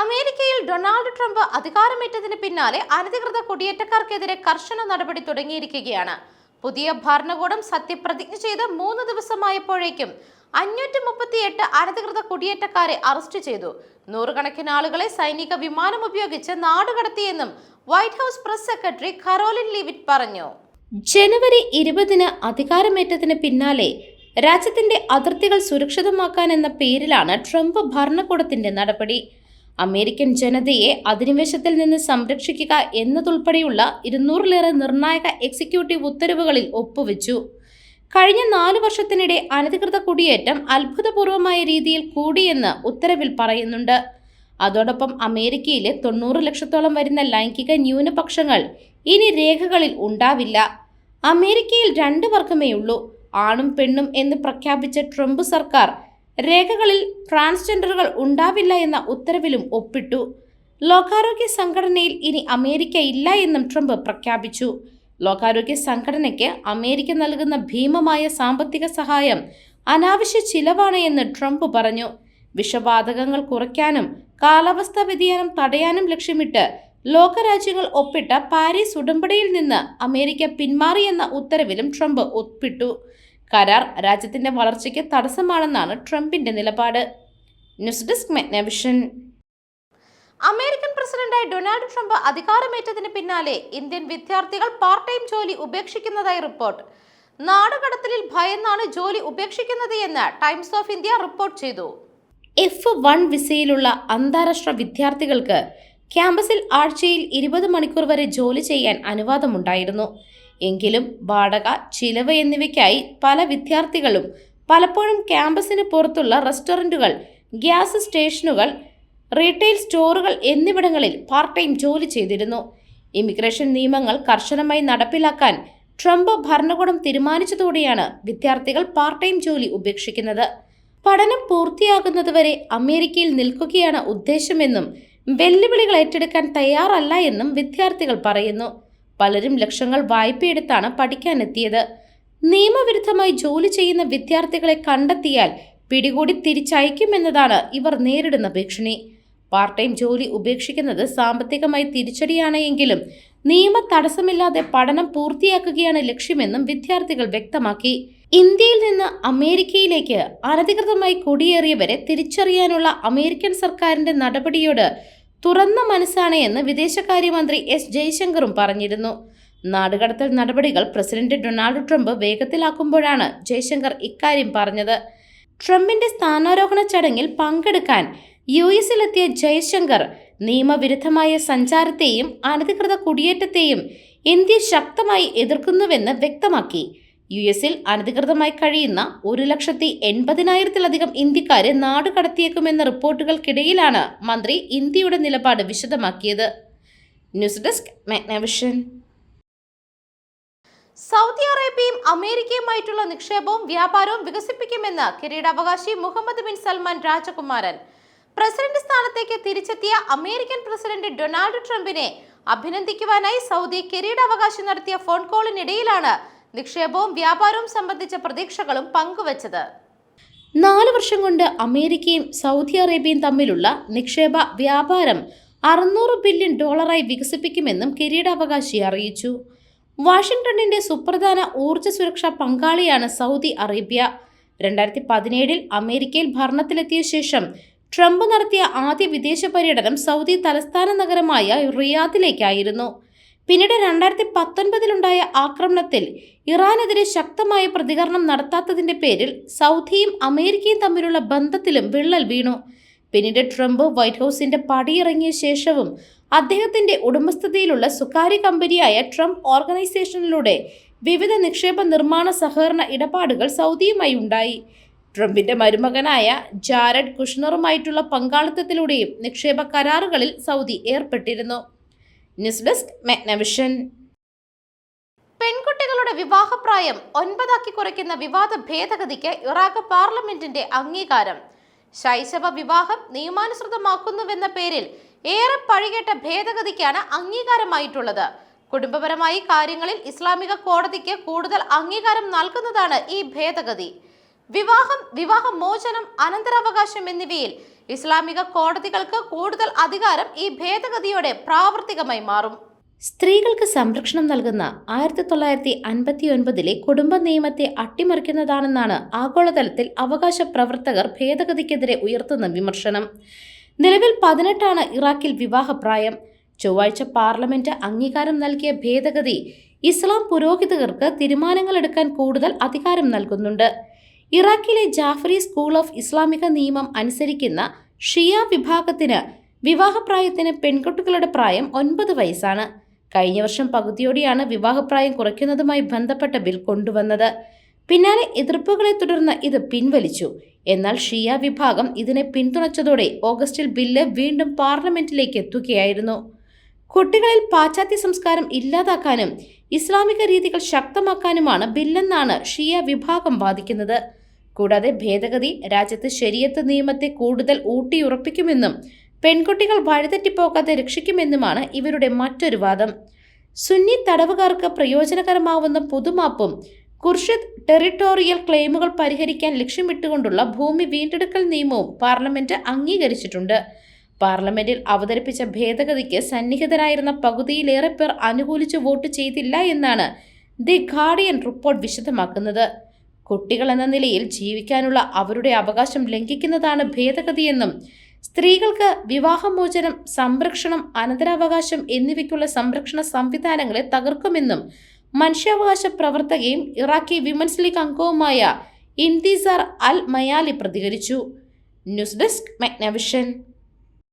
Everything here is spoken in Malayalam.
അമേരിക്കയിൽ ഡൊണാൾഡ് ട്രംപ് അധികാരമേറ്റതിന് പിന്നാലെ അനധികൃത കുടിയേറ്റക്കാർക്കെതിരെ കർശന നടപടി തുടങ്ങിയിരിക്കുകയാണ്. പുതിയ ഭരണകൂടം സത്യപ്രതിജ്ഞ ചെയ്ത് മൂന്ന് ദിവസമായപ്പോഴേക്കും അഞ്ഞൂറ്റി മുപ്പത്തിയെട്ട് അനധികൃത കുടിയേറ്റക്കാരെ അറസ്റ്റ് ചെയ്തു. നൂറുകണക്കിന് ആളുകളെ സൈനിക വിമാനം ഉപയോഗിച്ച് നാടുകടത്തിയെന്നും White House press secretary Karoline Leavitt പറഞ്ഞു. ജനുവരി ഇരുപതിന് അധികാരമേറ്റതിന് പിന്നാലെ രാജ്യത്തിന്റെ അതിർത്തികൾ സുരക്ഷിതമാക്കാൻ എന്ന പേരിലാണ് ട്രംപ് ഭരണകൂടത്തിന്റെ നടപടി. അമേരിക്കൻ ജനതയെ അധിനിവേശത്തിൽ നിന്ന് സംരക്ഷിക്കുക എന്നതുൾപ്പെടെയുള്ള ഇരുന്നൂറിലേറെ നിർണായക എക്സിക്യൂട്ടീവ് ഉത്തരവുകളിൽ ഒപ്പുവെച്ചു. കഴിഞ്ഞ നാല് വർഷത്തിനിടെ അനധികൃത കുടിയേറ്റം അത്ഭുതപൂർവമായ രീതിയിൽ കൂടിയെന്ന് ഉത്തരവിൽ പറയുന്നുണ്ട്. അതോടൊപ്പം അമേരിക്കയിലെ തൊണ്ണൂറ് ലക്ഷത്തോളം വരുന്ന ലൈംഗിക ന്യൂനപക്ഷങ്ങൾ ഇനി രേഖകളിൽ ഉണ്ടാവില്ല. അമേരിക്കയിൽ രണ്ട് വർഗമേയുള്ളൂ ആണും പെണ്ണും എന്ന് പ്രഖ്യാപിച്ച ട്രംപ് സർക്കാർ രേഖകളിൽ ട്രാൻസ്ജെൻഡറുകൾ ഉണ്ടാവില്ല എന്ന ഉത്തരവിലും ഒപ്പിട്ടു. ലോകാരോഗ്യ സംഘടനയിൽ ഇനി അമേരിക്ക ഇല്ല എന്നും ട്രംപ് പ്രഖ്യാപിച്ചു. ലോകാരോഗ്യ സംഘടനയ്ക്ക് അമേരിക്ക നൽകുന്ന ഭീമമായ സാമ്പത്തിക സഹായം അനാവശ്യ ചിലവാണ് എന്ന് ട്രംപ് പറഞ്ഞു. വിഷവാതകങ്ങൾ കുറയ്ക്കാനും കാലാവസ്ഥാ വ്യതിയാനം തടയാനും ലക്ഷ്യമിട്ട് ലോകരാജ്യങ്ങൾ ഒപ്പിട്ട പാരീസ് ഉടമ്പടിയിൽ നിന്ന് അമേരിക്ക പിന്മാറിയെന്ന ഉത്തരവിലും ട്രംപ് ഒപ്പിട്ടു. കരാർ രാജ്യത്തിന്റെ വളർച്ചയ്ക്ക് തടസ്സമാണെന്നാണ് ട്രംപിന്റെ നിലപാട്. News desk Magnavision. അമേരിക്കൻ പ്രസിഡന്റായി ഡൊണാൾഡ് ട്രംപ് അധികാരമേറ്റതിന് പിന്നാലെ ഇന്ത്യൻ വിദ്യാർത്ഥികൾ പാർട്ട് ടൈം ജോലി ഉപേക്ഷിക്കുന്നതായി റിപ്പോർട്ട്. നാടുകടത്തലിൽ ഭയന്നാണ് ജോലി ഉപേക്ഷിക്കുന്നത് എന്ന് ടൈംസ് ഓഫ് ഇന്ത്യ റിപ്പോർട്ട് ചെയ്തു. എഫ് വൺ വിസയിലുള്ള അന്താരാഷ്ട്ര വിദ്യാർത്ഥികൾക്ക് ക്യാമ്പസിൽ ആഴ്ചയിൽ ഇരുപത് മണിക്കൂർ വരെ ജോലി ചെയ്യാൻ അനുവാദമുണ്ടായിരുന്നു. എങ്കിലും വാടക ചിലവ് എന്നിവയ്ക്കായി പല വിദ്യാർത്ഥികളും പലപ്പോഴും ക്യാമ്പസിന് പുറത്തുള്ള റെസ്റ്റോറന്റുകൾ ഗ്യാസ് സ്റ്റേഷനുകൾ റീറ്റെയിൽ സ്റ്റോറുകൾ എന്നിവിടങ്ങളിൽ പാർട്ട് ടൈം ജോലി ചെയ്തിരുന്നു. ഇമിഗ്രേഷൻ നിയമങ്ങൾ കർശനമായി നടപ്പിലാക്കാൻ ട്രംപ് ഭരണകൂടം തീരുമാനിച്ചതോടെയാണ് വിദ്യാർത്ഥികൾ പാർട്ട് ടൈം ജോലി ഉപേക്ഷിക്കുന്നത്. പഠനം പൂർത്തിയാകുന്നതുവരെ അമേരിക്കയിൽ നിൽക്കുകയാണ് ഉദ്ദേശമെന്നും വെല്ലുവിളികൾ ഏറ്റെടുക്കാൻ തയ്യാറല്ല എന്നും വിദ്യാർത്ഥികൾ പറയുന്നു. പലരും ലക്ഷങ്ങൾ വായ്പയെടുത്താണ് പഠിക്കാനെത്തിയത്. നിയമവിരുദ്ധമായി ജോലി ചെയ്യുന്ന വിദ്യാർത്ഥികളെ കണ്ടെത്തിയാൽ പിടികൂടി തിരിച്ചയക്കുമെന്നതാണ് ഇവർ നേരിടുന്ന ഭീഷണി. പാർട്ട് ടൈം ജോലി ഉപേക്ഷിക്കുന്നത് സാമ്പത്തികമായി തിരിച്ചടിയാണ് എങ്കിലും നിയമ തടസ്സമില്ലാതെ പഠനം പൂർത്തിയാക്കുകയാണ് ലക്ഷ്യമെന്നും വിദ്യാർത്ഥികൾ വ്യക്തമാക്കി. ഇന്ത്യയിൽ നിന്ന് അമേരിക്കയിലേക്ക് അനധികൃതമായി കുടിയേറിയവരെ തിരിച്ചറിയാനുള്ള അമേരിക്കൻ സർക്കാരിന്റെ നടപടിയോട് തുറന്ന മനസ്സാണ് എന്ന് വിദേശകാര്യമന്ത്രി എസ് ജയശങ്കറും പറഞ്ഞിരുന്നു. നാടുകടത്തൽ നടപടികൾ പ്രസിഡന്റ് ഡൊണാൾഡ് ട്രംപ് വേഗത്തിലാക്കുമ്പോഴാണ് ജയശങ്കർ ഇക്കാര്യം പറഞ്ഞത്. ട്രംപിന്റെ സ്ഥാനാരോഹണ ചടങ്ങിൽ പങ്കെടുക്കാൻ യു എസിലെത്തിയ ജയശങ്കർ നിയമവിരുദ്ധമായ സഞ്ചാരത്തെയും അനധികൃത കുടിയേറ്റത്തെയും ഇന്ത്യ ശക്തമായി എതിർക്കുന്നുവെന്ന് വ്യക്തമാക്കി. യു എസിൽ അനധികൃതമായി കഴിയുന്ന ഒരു ലക്ഷത്തി എൺപതിനായിരത്തിലധികം ഇന്ത്യക്കാരെ നാട് കടത്തിയേക്കുമെന്ന റിപ്പോർട്ടുകൾക്കിടയിലാണ് മന്ത്രി ഇന്ത്യയുടെ നിലപാട് വിശദമാക്കിയത്. News desk Magnavision. സൗദി അറേബ്യയും അമേരിക്കയുമായിട്ടുള്ള നിക്ഷേപവും വ്യാപാരവും വികസിപ്പിക്കുമെന്ന് കിരീടാവകാശി മുഹമ്മദ് ബിൻ സൽമാൻ രാജകുമാരൻ. പ്രസിഡന്റ് സ്ഥാനത്തേക്ക് തിരിച്ചെത്തിയ അമേരിക്കൻ പ്രസിഡന്റ് ഡൊണാൾഡ് ട്രംപിനെ അഭിനന്ദിക്കുവാനായി സൗദി കിരീടാവകാശി നടത്തിയ ഫോൺ കോളിനിടയിലാണ് നിക്ഷേപവും വ്യാപാരവും സംബന്ധിച്ച പ്രതീക്ഷകളും പങ്കുവച്ചത്. നാല് വർഷം കൊണ്ട് അമേരിക്കയും സൗദി അറേബ്യയും തമ്മിലുള്ള നിക്ഷേപ വ്യാപാരം അറുന്നൂറ് ബില്യൺ ഡോളറായി വികസിപ്പിക്കുമെന്നും കിരീടാവകാശി അറിയിച്ചു. വാഷിംഗ്ടണിന്റെ സുപ്രധാന ഊർജ സുരക്ഷാ പങ്കാളിയാണ് സൗദി അറേബ്യ. രണ്ടായിരത്തി പതിനേഴിൽ അമേരിക്കയിൽ ഭരണത്തിലെത്തിയ ശേഷം ട്രംപ് നടത്തിയ ആദ്യ വിദേശ പര്യടനം സൗദി തലസ്ഥാന നഗരമായ റിയാദിലേക്കായിരുന്നു. പിന്നീട് രണ്ടായിരത്തി പത്തൊൻപതിലുണ്ടായ ആക്രമണത്തിൽ ഇറാനെതിരെ ശക്തമായ പ്രതികരണം നടത്താത്തതിന്റെ പേരിൽ സൗദിയും അമേരിക്കയും തമ്മിലുള്ള ബന്ധത്തിലും വിള്ളൽ വീണു. പിന്നീട് ട്രംപ് വൈറ്റ് ഹൗസിന്റെ പടിയിറങ്ങിയ ശേഷവും അദ്ദേഹത്തിന്റെ ഉടമസ്ഥതയിലുള്ള സ്വകാര്യ കമ്പനിയായ ട്രംപ് ഓർഗനൈസേഷനിലൂടെ വിവിധ നിക്ഷേപ നിർമ്മാണ സഹകരണ ഇടപാടുകൾ സൗദിയുമായി ഉണ്ടായി. ട്രംപിന്റെ മരുമകനായ ജാരഡ് കുഷ്ണറുമായിട്ടുള്ള പങ്കാളിത്തത്തിലൂടെയും നിക്ഷേപ കരാറുകളിൽ സൗദി ഏർപ്പെട്ടിരുന്നു. News desk Magnavision. പെൺകുട്ടികളുടെ വിവാഹപ്രായം ഒൻപതാക്കി കുറയ്ക്കുന്ന വിവാദ ഭേദഗതിക്ക് ഇറാഖ് പാർലമെന്റിന്റെ അംഗീകാരം. ശൈശവ വിവാഹം നിയമാനുസൃതമാക്കുന്നുവെന്ന പേരിൽ ഏറെ പഴികേട്ട ഭേദഗതിക്കാണ് അംഗീകാരമായിട്ടുള്ളത്. കുടുംബപരമായി കാര്യങ്ങളിൽ ഇസ്ലാമിക കോടതിക്ക് കൂടുതൽ അംഗീകാരം നൽകുന്നതാണ് ഈ ഭേദഗതി. വിവാഹം വിവാഹമോചനം അനന്തരാവകാശം എന്നിവയിൽ ഇസ്ലാമിക കോടതികൾക്ക് കൂടുതൽ അധികാരം ഈ ഭേദഗതിയോടെ പ്രാവർത്തികമായി മാറും. സ്ത്രീകൾക്ക് സംരക്ഷണം നൽകുന്ന ആയിരത്തി തൊള്ളായിരത്തി അൻപത്തി ഒൻപതിലെ കുടുംബ നിയമത്തെ അട്ടിമറിക്കുന്നതാണെന്നാണ് ആഗോളതലത്തിൽ അവകാശ പ്രവർത്തകർ ഭേദഗതിക്കെതിരെ ഉയർത്തുന്ന വിമർശനം. നിലവിൽ പതിനെട്ടാണ് ഇറാഖിൽ വിവാഹപ്രായം. ചൊവ്വാഴ്ച പാർലമെന്റ് അംഗീകാരം നൽകിയ ഭേദഗതി ഇസ്ലാം പുരോഹിതകർക്ക് തീരുമാനങ്ങൾ എടുക്കാൻ കൂടുതൽ അധികാരം നൽകുന്നുണ്ട്. ഇറാഖിലെ ജാഫറി സ്കൂൾ ഓഫ് ഇസ്ലാമിക നിയമം അനുസരിക്കുന്ന ഷിയ വിഭാഗത്തിന് വിവാഹപ്രായത്തിന് പെൺകുട്ടികളുടെ പ്രായം ഒൻപത് വയസ്സാണ്. കഴിഞ്ഞ വർഷം പകുതിയോടെയാണ് വിവാഹപ്രായം കുറയ്ക്കുന്നതുമായി ബന്ധപ്പെട്ട ബിൽ കൊണ്ടുവന്നത്. പിന്നാലെ എതിർപ്പുകളെ തുടർന്ന് ഇത് പിൻവലിച്ചു. എന്നാൽ ഷിയ വിഭാഗം ഇതിനെ പിന്തുണച്ചതോടെ ഓഗസ്റ്റിൽ ബില്ല് വീണ്ടും പാർലമെന്റിലേക്ക് എത്തുകയായിരുന്നു. കുട്ടികളിൽ പാശ്ചാത്യ സംസ്കാരം ഇല്ലാതാക്കാനും ഇസ്ലാമിക രീതികൾ ശക്തമാക്കാനുമാണ് ബില്ലെന്നാണ് ഷിയ വിഭാഗം വാദിക്കുന്നത്. കൂടാതെ ഭേദഗതി രാജ്യത്ത് ശരിയത്ത് നിയമത്തെ കൂടുതൽ ഊട്ടിയുറപ്പിക്കുമെന്നും പെൺകുട്ടികൾ വഴിതെറ്റിപ്പോകാതെ രക്ഷിക്കുമെന്നുമാണ് ഇവരുടെ മറ്റൊരു വാദം. സുന്നി തടവുകാർക്ക് പ്രയോജനകരമാവുന്ന പുതുമാപ്പും കുർഷിദ് ടെറിട്ടോറിയൽ ക്ലെയിമുകൾ പരിഹരിക്കാൻ ലക്ഷ്യമിട്ടുകൊണ്ടുള്ള ഭൂമി വീണ്ടെടുക്കൽ നിയമവും പാർലമെന്റ് അംഗീകരിച്ചിട്ടുണ്ട്. പാർലമെന്റിൽ അവതരിപ്പിച്ച ഭേദഗതിക്ക് സന്നിഹിതരായിരുന്ന പകുതിയിലേറെ പേർ അനുകൂലിച്ച് വോട്ട് ചെയ്തില്ല എന്നാണ് ദി ഗാർഡിയൻ റിപ്പോർട്ട് വിശദമാക്കുന്നത്. കുട്ടികൾ എന്ന നിലയിൽ ജീവിക്കാനുള്ള അവരുടെ അവകാശം ലംഘിക്കുന്നതാണ് ഭേദഗതിയെന്നും സ്ത്രീകൾക്ക് വിവാഹമോചനം സംരക്ഷണം അനന്തരാവകാശം എന്നിവയ്ക്കുള്ള സംരക്ഷണ സംവിധാനങ്ങളെ തകർക്കുമെന്നും മനുഷ്യാവകാശ പ്രവർത്തകയും ഇറാഖി വിമൻസ് ലീഗ് അംഗവുമായ ഇന്തിസാർ അൽ മയാലി പ്രതികരിച്ചു. News desk Magnavision.